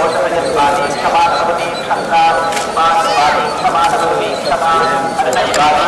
ఇంటికి వద్దన్నారా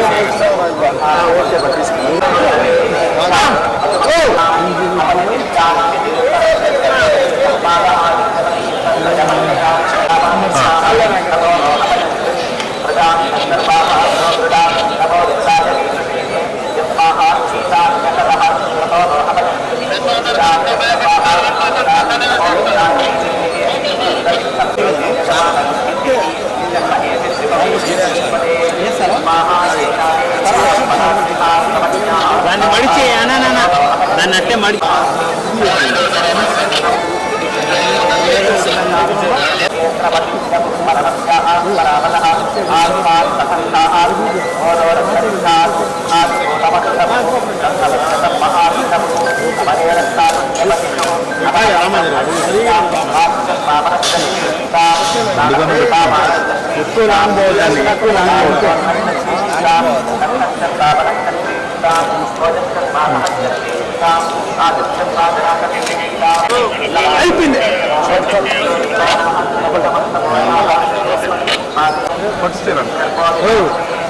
వాళ్ళిద్దరూ దాన్ని దాన్ని అట్టే మడి ఎక్కువ లాంగ్ పోదండి ఎక్కువ లాంగ్ పోతుంది అయిపోయింది.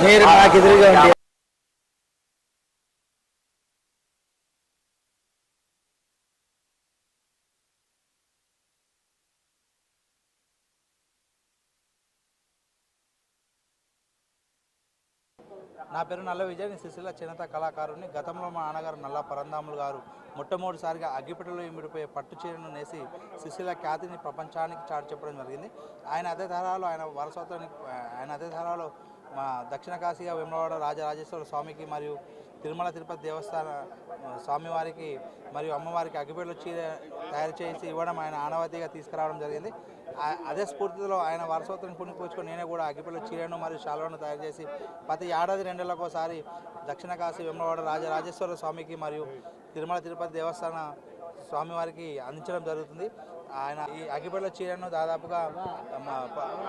మీరు నాకు ఎదురుగా ఉండి నా పేరు నల్ల విజయ్ నేను సిరిసిల్ల చేనేత కళాకారుని గతంలో మా నాన్నగారు నల్ల పరందాములు గారు. మొట్టమొదటిసారిగా అగ్గిపెట్టెలో ఇమిడిపోయే పట్టు చీరను నేసి సిరిసిల్ల ఖ్యాతిని ప్రపంచానికి చాటు చెప్పడం జరిగింది. ఆయన అదే తరాలో ఆయన వారసత్వానికి ఆయన అదే తరాలో మా దక్షిణ కాశీగా వెంబడవాడ రాజరాజేశ్వర స్వామికి మరియు తిరుమల తిరుపతి దేవస్థాన స్వామివారికి మరియు అమ్మవారికి అగ్గిపెట్టెలో చీర తయారు చేసి ఇవ్వడం ఆయన ఆనవతిగా తీసుకురావడం జరిగింది. అదే స్ఫూర్తిలో ఆయన వారసత్వం పుణ్యపుచ్చుకొని నేనే కూడా అగ్గిపెట్టెల చీరను మరియు శాలువను తయారు చేసి ప్రతి ఏడాది రెండేళ్ళకోసారి దక్షిణ కాశీ వెంబడవాడ రాజరాజేశ్వర స్వామికి మరియు తిరుమల తిరుపతి దేవస్థాన స్వామివారికి అందించడం జరుగుతుంది. ఆయన ఈ అగ్గిపెట్టెల చీరను దాదాపుగా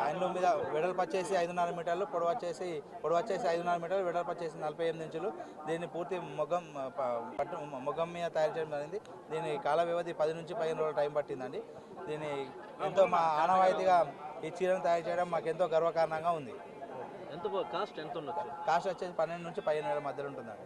ఆయనలో మీద వెడల్పు వచ్చేసి ఐదున్నర మీటర్లు పొడవు వచ్చేసి పొడవు వచ్చేసి ఐదున్నర మీటర్లు వెడల్పు వచ్చేసి నలభై ఎనిమిది ఇంచులు. దీన్ని పూర్తి మొగ్గం పట్టు మొగ్గం మీద తయారు చేయడం జరిగింది. దీని కాల వ్యవధి పది నుంచి పదిహేను రోజులు టైం పట్టిందండి. దీన్ని ఎంతో మా ఆనవాయితీగా ఈ చీరను తయారు చేయడం మాకు ఎంతో గర్వకారణంగా ఉంది. ఎంత కాస్ట్ ఎంత ఉండొచ్చు? కాస్ట్ వచ్చేసి పన్నెండు నుంచి పదిహేను వేల మధ్యలో ఉంటుందండి.